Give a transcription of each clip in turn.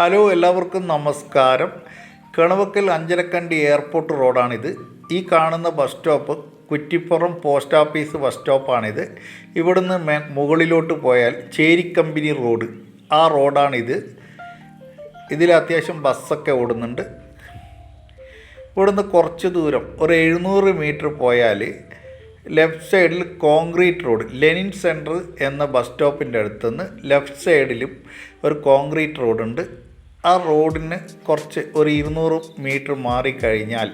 Hello എല്ലാവർക്കും നമസ്കാരം. Kinavakkal Anjarakandi airport റോഡാണിത്. ഈ കാണുന്ന bus stop Kuttippuram post office bus സ്റ്റോപ്പാണിത്. ഇവിടുന്ന് മേ മുകളിലോട്ട് പോയാൽ ചേരിക്കമ്പനി റോഡ്. ആ റോഡാണിത്. ഇതിൽ അത്യാവശ്യം ബസ്സൊക്കെ ഓടുന്നുണ്ട്. ഇവിടുന്ന് കുറച്ച് ദൂരം ഒരു എഴുന്നൂറ് മീറ്റർ പോയാൽ ലെഫ്റ്റ് സൈഡിൽ കോൺക്രീറ്റ് റോഡ് ലെനിൻ സെന്റർ എന്ന ബസ് സ്റ്റോപ്പിന്റെ അടുത്തുനിന്ന് ലെഫ്റ്റ് സൈഡിലും ഒരു കോൺക്രീറ്റ് റോഡുണ്ട്. ആ റോഡിന് കുറച്ച് ഒരു ഇരുന്നൂറ് മീറ്റർ മാറിക്കഴിഞ്ഞാൽ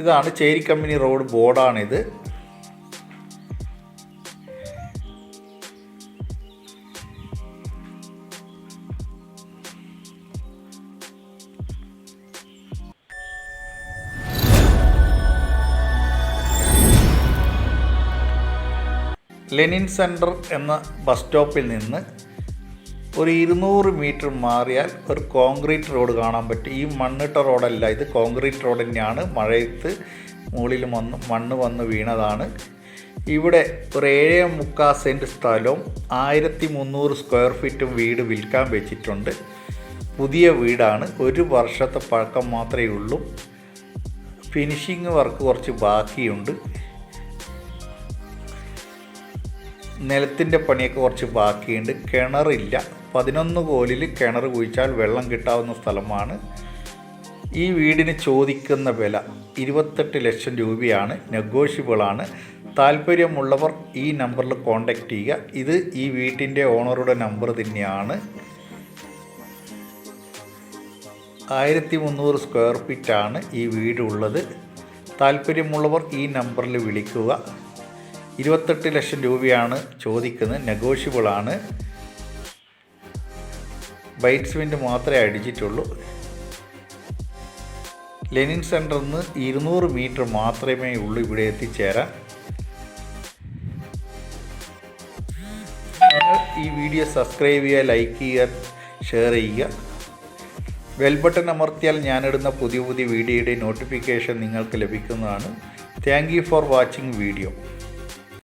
ഇതാണ് ചേരി കമ്പനി റോഡ് ബോർഡാണിത്. ലെനിൻ സെന്റർ എന്ന ബസ് സ്റ്റോപ്പിൽ നിന്ന് ഒരു ഇരുന്നൂറ് മീറ്റർ മാറിയാൽ ഒരു കോൺക്രീറ്റ് റോഡ് കാണാൻ പറ്റും. ഈ മണ്ണിട്ട റോഡല്ല ഇത് കോൺക്രീറ്റ് റോഡ് തന്നെയാണ് മഴയത്ത് മുകളിൽ വന്ന് മണ്ണ് വന്ന് വീണതാണ്. ഇവിടെ ഒരു ഏഴ് മുക്കാൽ സെന്റ് സ്ഥലവും ആയിരത്തി മുന്നൂറ് സ്ക്വയർ ഫീറ്റും വീട് വിൽക്കാൻ വെച്ചിട്ടുണ്ട്. പുതിയ വീടാണ്. ഒരു വർഷത്തെ പഴക്കം മാത്രമേ ഉള്ളൂ. ഫിനിഷിങ് വർക്ക് കുറച്ച് ബാക്കിയുണ്ട്. നിലത്തിന്റെ പണിയൊക്കെ കുറച്ച് ബാക്കിയുണ്ട്. കിണറില്ല. പതിനൊന്ന് കോലിൽ കിണർ കുഴിച്ചാൽ വെള്ളം കിട്ടാവുന്ന സ്ഥലമാണ്. ഈ വീടിന് ചോദിക്കുന്ന വില ഇരുപത്തെട്ട് ലക്ഷം രൂപയാണ്. നെഗോഷ്യബിളാണ്. താല്പര്യമുള്ളവർ ഈ നമ്പറിൽ കോൺടാക്റ്റ് ചെയ്യുക. ഇത് ഈ വീട്ടിന്റെ ഓണറുടെ നമ്പർ തന്നെയാണ്. ആയിരത്തി മുന്നൂറ് സ്ക്വയർ ഫീറ്റാണ് ഈ വീടുള്ളത് താല്പര്യമുള്ളവർ ഈ നമ്പറിൽ വിളിക്കുക. ഇരുപത്തെട്ട് ലക്ഷം രൂപയാണ് ചോദിക്കുന്നത്. നെഗോഷ്യബിളാണ്. ബൈറ്റ്സ് വിൻഡ് മാത്രമേ അടിച്ചിട്ടുള്ളൂ. ലെനിൻ സെന്ററിൽ നിന്ന് ഇരുന്നൂറ് മീറ്റർ മാത്രമേ ഉള്ളൂ ഇവിടെ എത്തിച്ചേരാൻ. ഈ വീഡിയോ സബ്സ്ക്രൈബ് ചെയ്യുക ലൈക്ക് ചെയ്യുക ഷെയർ ചെയ്യുക. ബെൽ ബട്ടൺ അമർത്തിയാൽ ഞാനിടുന്ന പുതിയ പുതിയ വീഡിയോയുടെ നോട്ടിഫിക്കേഷൻ നിങ്ങൾക്ക് ലഭിക്കുന്നതാണ്. Thank for watching video.